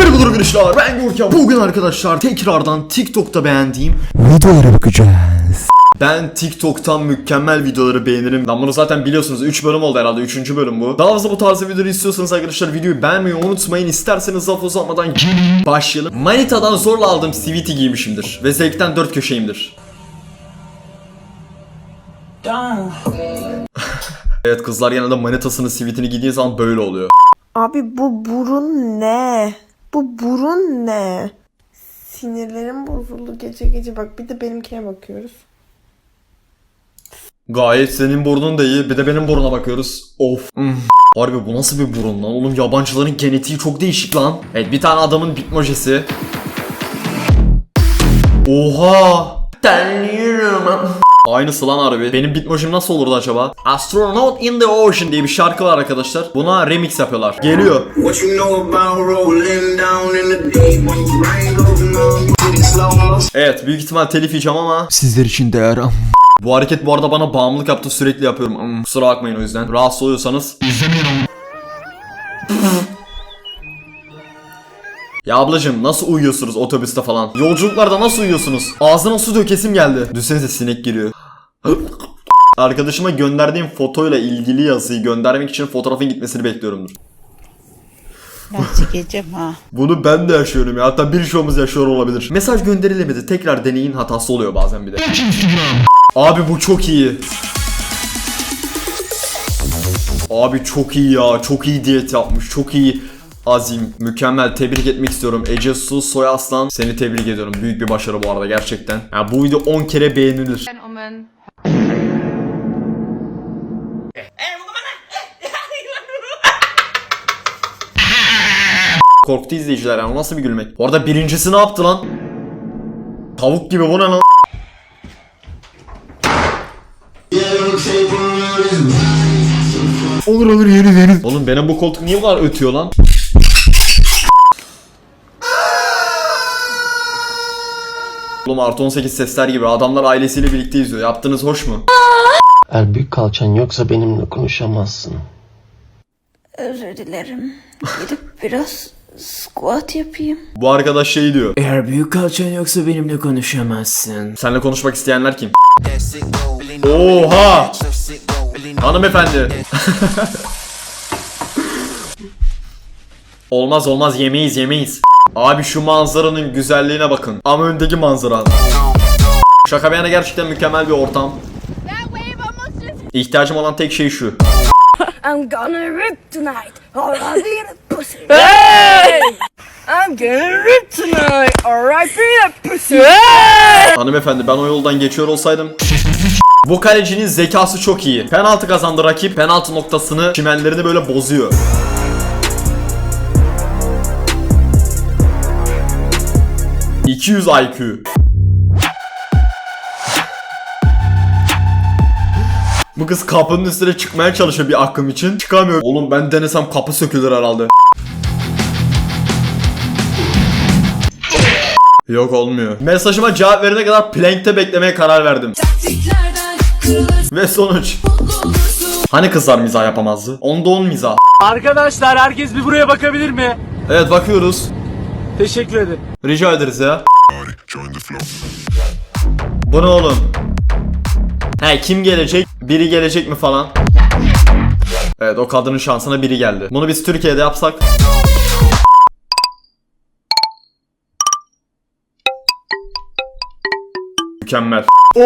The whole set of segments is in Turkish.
Merhabalar arkadaşlar ben Görkem. Bugün arkadaşlar tekrardan TikTok'ta beğendiğim Videolara bakacağız. ben TikTok'tan mükemmel videoları beğenirim. Lan bunu zaten biliyorsunuz 3 bölüm oldu herhalde 3. bölüm bu. Daha fazla bu tarz videoları istiyorsanız arkadaşlar videoyu beğenmeyi unutmayın. İsterseniz laf uzatmadan gelin başlayalım. Manita'dan zorla aldığım CVT giymişimdir. Ve zevkten dört köşeyimdir. evet kızlar genelde manitasını CVT'ni giydiği zaman böyle oluyor. Abi bu burun ne? Bu burun ne? Sinirlerim bozuldu gece gece. Bak bir de benimkine bakıyoruz. Gayet senin burnun da iyi. Bir de benim burnuna bakıyoruz. Of. Hmm. Harbi bu nasıl bir burun lan? Oğlum yabancıların genetiği çok değişik lan. Evet bir tane adamın bitmojesi. Oha. Tanrım. Aynısı lan harbi. Benim bitmojim nasıl olurdu acaba? Astronaut in the Ocean diye bir şarkı var arkadaşlar. Buna remix yapıyorlar. Geliyor. What you know about rolling down in the deep when you. Evet büyük ihtimal telif yiyeceğim ama Sizler için değer am. bu hareket bu arada bana bağımlılık yaptı sürekli yapıyorum. Hmm, kusura bakmayın o yüzden. Rahatsız oluyorsanız Ya ablacım nasıl uyuyorsunuz otobüste falan? Yolculuklarda nasıl uyuyorsunuz? Ağzına su dökesim geldi. Düşünsenize sinek giriyor. Arkadaşıma gönderdiğim fotoyla ilgili yazıyı göndermek için fotoğrafın gitmesini bekliyorumdur. Ben çekeceğim ha. Bunu ben de yaşıyorum ya. Hatta birçoğumuz yaşıyor olabilir. Mesaj gönderilemedi. Tekrar deneyin hatası oluyor bazen bir de. Abi bu çok iyi. Abi çok iyi ya. Çok iyi diyet yapmış. Çok iyi. Azim. Mükemmel. Tebrik etmek istiyorum. Ece Su Soy Aslan. Seni tebrik ediyorum. Büyük bir başarı bu arada gerçekten. Ya bu video 10 kere beğenilir. Korktu izleyiciler yani. Nasıl bir gülmek? Bu arada birincisi ne yaptı lan? Tavuk gibi bu ne lan? Olur olur yeriz yeriz. Oğlum benim bu koltuk niye bu kadar ötüyor lan? Oğlum artı 18 sesler gibi adamlar ailesiyle birlikte izliyor. Yaptığınız hoş mu? Eğer büyük kalçan yoksa benimle konuşamazsın. Özür dilerim. Gidip biraz squat yapayım. Bu arkadaş şey diyor. Eğer büyük kalçan yoksa benimle konuşamazsın. Seninle konuşmak isteyenler kim? Oha! Hanımefendi. olmaz olmaz yemeyiz yemeyiz. Abi şu manzaranın güzelliğine bakın. Ama öndeki manzara. Şaka bir yana gerçekten mükemmel bir ortam. İhtiyacım olan tek şey şu. I'm gonna rip tonight. Alright, be a pussy. Hey! I'm gonna rip tonight. Alright, be a pussy. Hanımefendi ben o yoldan geçiyor olsaydım bu kalecinin zekası çok iyi. Penaltı kazandı rakip. Penaltı noktasını çimenlerini böyle bozuyor. ...200 IQ. Bu kız kapının üstüne çıkmaya çalışıyor bir akım için. Çıkamıyor. Oğlum ben denesem kapı sökülür herhalde. Yok olmuyor. Mesajıma cevap verene kadar plankte beklemeye karar verdim. Ve sonuç. Hani kızlar mizah yapamazdı? Onda on mizah. Arkadaşlar herkes bir buraya bakabilir mi? Evet bakıyoruz. Teşekkür ederim. Rica ederiz ya. Bu ne oğlum? He kim gelecek? Biri gelecek mi falan? Evet o kadının şansına biri geldi. Bunu biz Türkiye'de yapsak. Mükemmel. Oo!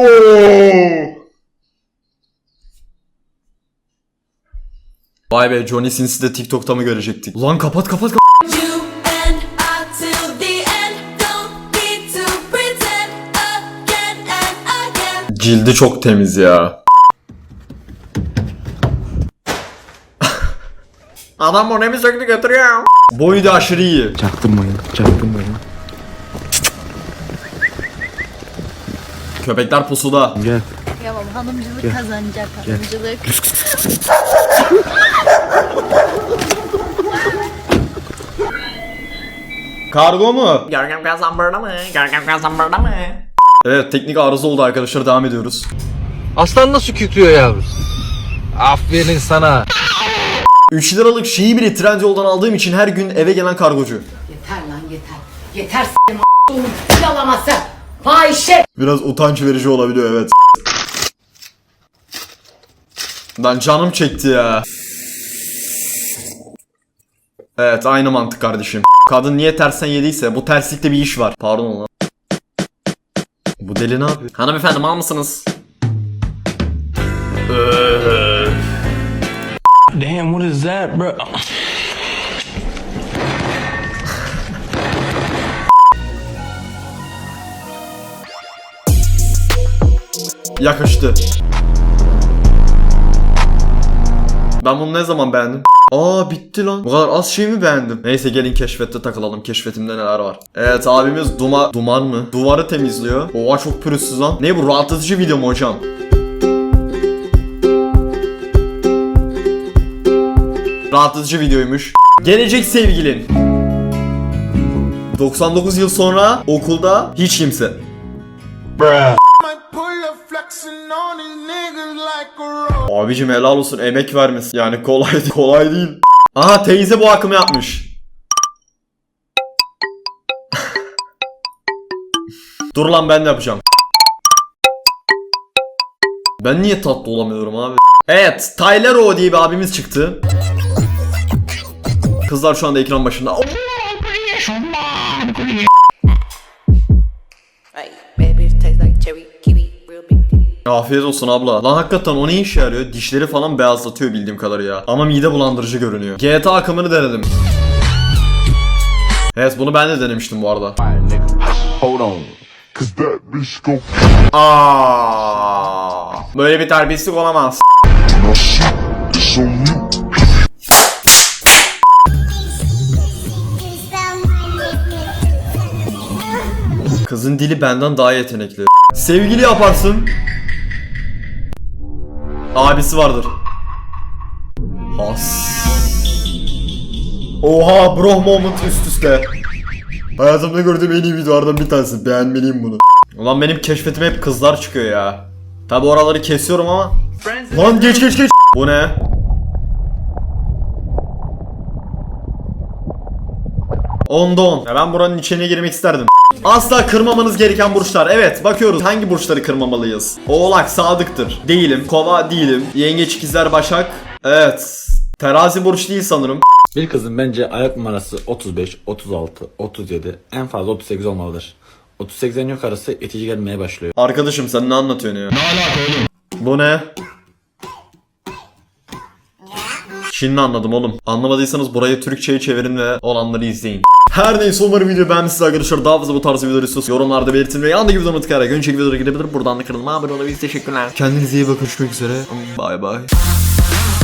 Vay be Johnny Sins'i de TikTok'ta mı görecektik? Ulan kapat kapat kapat. Cildi çok temiz ya. Adam monemi söktü götürüyor. Boyu da aşırı iyi. Çaktırmayın, çaktırmayın. Köpekler pusuda. Gel. Ya baba hanımcılık kazanacak hanımcılık. Kargo mu? Görkem Kazanbır'da mı? Görkem Kazanbır'da mı? Evet teknik arıza oldu arkadaşlar devam ediyoruz. Aslan nasıl kükrüyor yavrum? Aferin sana. 3 liralık şeyi bile Trendyol'dan aldığım için her gün eve gelen kargocu. Yeter lan yeter. Yeter s***im a***ım yalaması. Fahişe. Biraz utanç verici olabiliyor evet. Lan canım çekti ya. Evet aynı mantık kardeşim. Kadın niye tersten yediyse bu terslikte bir iş var. Pardon lan. Bu deli ne yapıyor? Hanımefendi mal mısınız? Damn, what is that, bro? Yakıştı. Ben bunu ne zaman beğendim? Aa bitti lan. Bu kadar az şey mi beğendim? Neyse gelin keşfette takılalım. Keşfetimde neler var. Evet abimiz duma duman mı? Duvarı temizliyor. Oha çok pürüzsüz lan. Ne bu rahatlatıcı video mu hocam? Rahatlatıcı videoymuş. Gelecek sevgilin. 99 yıl sonra okulda hiç kimse. Abicim helal olsun emek vermiş. Yani kolay değil. Kolay değil. Aha teyze bu akımı yapmış. Dur lan ben de yapacağım. Ben niye tatlı olamıyorum abi? Evet, Tyler O diye bir abimiz çıktı. Kızlar şu anda ekran başında. Afiyet olsun abla. Lan hakikaten o ne işe yarıyor? Dişleri falan beyazlatıyor bildiğim kadarıyla. Ama mide bulandırıcı görünüyor. GTA akımını denedim. Evet bunu ben de denemiştim bu arada. Aa, böyle bir terbiyesizlik olamaz. Kızın dili benden daha yetenekli. Sevgili yaparsın. Abisi vardır. Has. Oha bro moment üst üste. Hayatımda gördüğüm en iyi videolardan bir tanesi. Beğenmeliyim bunu. Ulan benim keşfetime hep kızlar çıkıyor ya. Tabi oraları kesiyorum ama. Lan geç geç geç. Bu ne? Onda on. Ya ben buranın içine girmek isterdim. Asla kırmamanız gereken burçlar. Evet bakıyoruz hangi burçları kırmamalıyız. Oğlak sadıktır. Değilim. Kova değilim. Yengeç ikizler başak. Evet. Terazi burç değil sanırım. Bir kızın bence ayak numarası 35, 36, 37, en fazla 38 olmalıdır. 38'den yukarısı itici gelmeye başlıyor. Arkadaşım sen ne anlatıyorsun ya? Ne alaka oğlum? Bu ne? Şimdi anladım oğlum. Anlamadıysanız burayı Türkçe'ye çevirin ve olanları izleyin. Her neyse umarım video beğenmişsiniz arkadaşlar. Daha fazla bu tarz videoları istiyorsanız yorumlarda belirtin ve yandaki videomu tıklayarak önceki videolara gidebilir. Buradan da kanalıma abone olabilirsiniz. Teşekkürler. Kendinize iyi bakın. Görüşmek üzere. Bye bye.